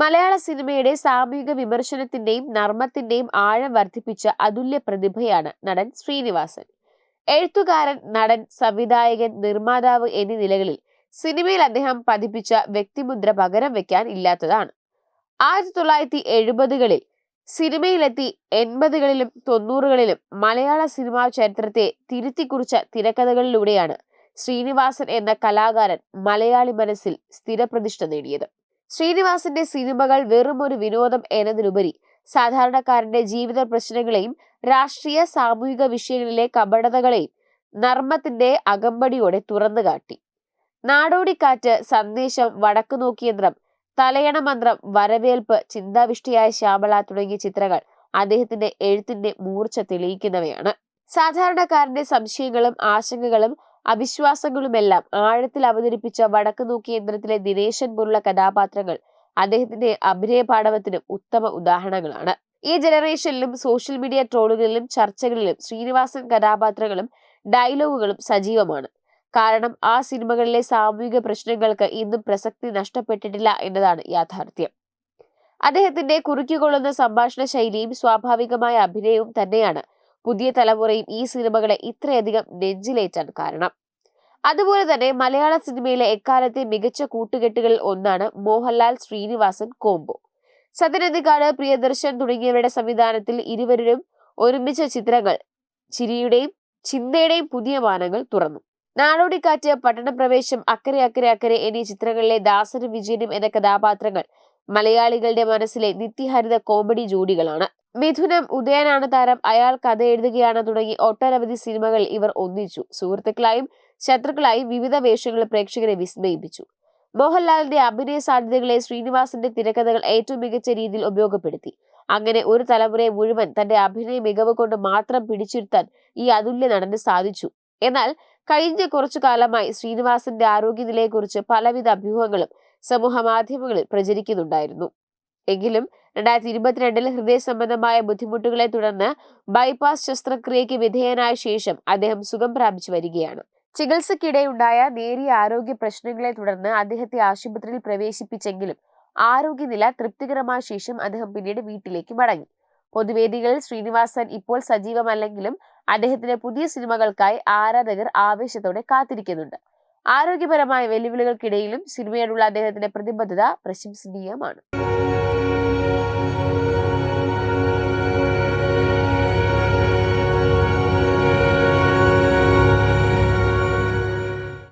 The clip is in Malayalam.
മലയാള സിനിമയുടെ സാമൂഹിക വിമർശനത്തിന്റെയും നർമ്മത്തിന്റെയും ആഴം വർദ്ധിപ്പിച്ച അതുല്യ പ്രതിഭയാണ് നടൻ ശ്രീനിവാസൻ. എഴുത്തുകാരൻ നടൻ സംവിധായകൻ നിർമ്മാതാവ് എന്നീ നിലകളിൽ സിനിമയിൽ അദ്ദേഹം പതിപ്പിച്ച വ്യക്തിമുദ്ര പകരം വെക്കാൻ ഇല്ലാത്തതാണ്. ആയിരത്തി തൊള്ളായിരത്തി എഴുപതുകളിൽ സിനിമയിലെത്തി എൺപതുകളിലും തൊണ്ണൂറുകളിലും മലയാള സിനിമാ ചരിത്രത്തെ തിരുത്തിക്കുറിച്ച തിരക്കഥകളിലൂടെയാണ് ശ്രീനിവാസൻ എന്ന കലാകാരൻ മലയാളി മനസ്സിൽ സ്ഥിരപ്രതിഷ്ഠ നേടിയത്. ശ്രീനിവാസന്റെ സിനിമകൾ വെറും ഒരു വിനോദം എന്നതിലുപരി സാധാരണക്കാരന്റെ ജീവിത പ്രശ്നങ്ങളെയും രാഷ്ട്രീയ സാമൂഹിക വിഷയങ്ങളിലെ കപടതകളെയും നർമ്മത്തിന്റെ അകമ്പടിയോടെ തുറന്നു കാട്ടി. നാടോടിക്കാറ്റ് സന്ദേശം വടക്കു നോക്കിയന്ത്രം തലയണ മന്ത്രം വരവേൽപ്പ് ചിന്താവിഷ്ടിയായ ശ്യാമള തുടങ്ങിയ ചിത്രങ്ങൾ അദ്ദേഹത്തിന്റെ എഴുത്തിന്റെ മൂർച്ച തെളിയിക്കുന്നവയാണ്. സാധാരണക്കാരന്റെ സംശയങ്ങളും ആശങ്കകളും അവിശ്വാസങ്ങളുമെല്ലാം ആഴത്തിൽ അവതരിപ്പിച്ച വടക്കു നോക്കി യന്ത്രത്തിലെ ദിനേശൻ പോലുള്ള കഥാപാത്രങ്ങൾ അദ്ദേഹത്തിന്റെ അഭിനയ പാഠവത്തിനും ഉത്തമ ഉദാഹരണങ്ങളാണ്. ഈ ജനറേഷനിലും സോഷ്യൽ മീഡിയ ട്രോളുകളിലും ചർച്ചകളിലും ശ്രീനിവാസൻ കഥാപാത്രങ്ങളും ഡയലോഗുകളും സജീവമാണ്. കാരണം ആ സിനിമകളിലെ സാമൂഹിക പ്രശ്നങ്ങൾക്ക് ഇന്നും പ്രസക്തി നഷ്ടപ്പെട്ടിട്ടില്ല എന്നതാണ് യാഥാർത്ഥ്യം. അദ്ദേഹത്തിന്റെ കുറുക്കിക്കൊള്ളുന്ന സംഭാഷണ ശൈലിയും സ്വാഭാവികമായ അഭിനയവും തന്നെയാണ് പുതിയ തലമുറയും ഈ സിനിമകളെ ഇത്രയധികം നെഞ്ചിലേറ്റാൻ കാരണം. അതുപോലെ തന്നെ മലയാള സിനിമയിലെ എക്കാലത്തെ മികച്ച കൂട്ടുകെട്ടുകളിൽ ഒന്നാണ് മോഹൻലാൽ ശ്രീനിവാസൻ കോംബോ. സത്യനന്ദിക്കാട് പ്രിയദർശൻ തുടങ്ങിയവരുടെ സംവിധാനത്തിൽ ഇരുവരും ഒരുമിച്ച ചിത്രങ്ങൾ ചിരിയുടെയും ചിന്തയുടെയും പുതിയ മാനങ്ങൾ തുറന്നു. നാടോടിക്കാറ്റ് പട്ടണപ്രവേശം അക്കരെ അക്കരെ അക്കരെ എന്നീ ചിത്രങ്ങളിലെ ദാസനും വിജയനും എന്ന കഥാപാത്രങ്ങൾ മലയാളികളുടെ മനസ്സിലെ നിത്യഹരിത കോമഡി ജോഡികളാണ്. മിഥുനം ഉദയനാണ് താരം. അയാൾ കഥ എഴുതുകയാണ് തുടങ്ങി ഒട്ടനവധി സിനിമകൾ ഇവർ ഒന്നിച്ചു. സുഹൃത്തുക്കളായും ശത്രുക്കളായും വിവിധ വേഷങ്ങളിൽ പ്രേക്ഷകരെ വിസ്മയിപ്പിച്ചു. മോഹൻലാലിന്റെ അഭിനയ സാധ്യതകളെ ശ്രീനിവാസന്റെ തിരക്കഥകൾ ഏറ്റവും മികച്ച രീതിയിൽ ഉപയോഗപ്പെടുത്തി. അങ്ങനെ ഒരു തലമുറയെ മുഴുവൻ തന്റെ അഭിനയ മികവ് കൊണ്ട് മാത്രം പിടിച്ചിരുത്താൻ ഈ അതുല്യ നടന് സാധിച്ചു. എന്നാൽ കഴിഞ്ഞ കുറച്ചു കാലമായി ശ്രീനിവാസന്റെ ആരോഗ്യനിലയെക്കുറിച്ച് പലവിധ അഭ്യൂഹങ്ങളും സമൂഹ മാധ്യമങ്ങളിൽ പ്രചരിക്കുന്നുണ്ടായിരുന്നു. എങ്കിലും രണ്ടായിരത്തി ഇരുപത്തിരണ്ടിൽ ഹൃദയ സംബന്ധമായ ബുദ്ധിമുട്ടുകളെ തുടർന്ന് ബൈപ്പാസ് ശസ്ത്രക്രിയയ്ക്ക് വിധേയനായ ശേഷം അദ്ദേഹം സുഖം പ്രാപിച്ചു വരികയാണ്. ചികിത്സയ്ക്കിടെയുണ്ടായ നേരിയ ആരോഗ്യ പ്രശ്നങ്ങളെ തുടർന്ന് അദ്ദേഹത്തെ ആശുപത്രിയിൽ പ്രവേശിപ്പിച്ചെങ്കിലും ആരോഗ്യനില തൃപ്തികരമായ ശേഷം അദ്ദേഹം പിന്നീട് വീട്ടിലേക്ക് മടങ്ങി. പൊതുവേദികളിൽ ശ്രീനിവാസൻ ഇപ്പോൾ സജീവമല്ലെങ്കിലും അദ്ദേഹത്തിന്റെ പുതിയ സിനിമകൾക്കായി ആരാധകർ ആവേശത്തോടെ കാത്തിരിക്കുന്നുണ്ട്. ആരോഗ്യപരമായ വെല്ലുവിളികൾക്കിടയിലും സിനിമയോടുള്ള അദ്ദേഹത്തിന്റെ പ്രതിബദ്ധത പ്രശംസനീയമാണ്.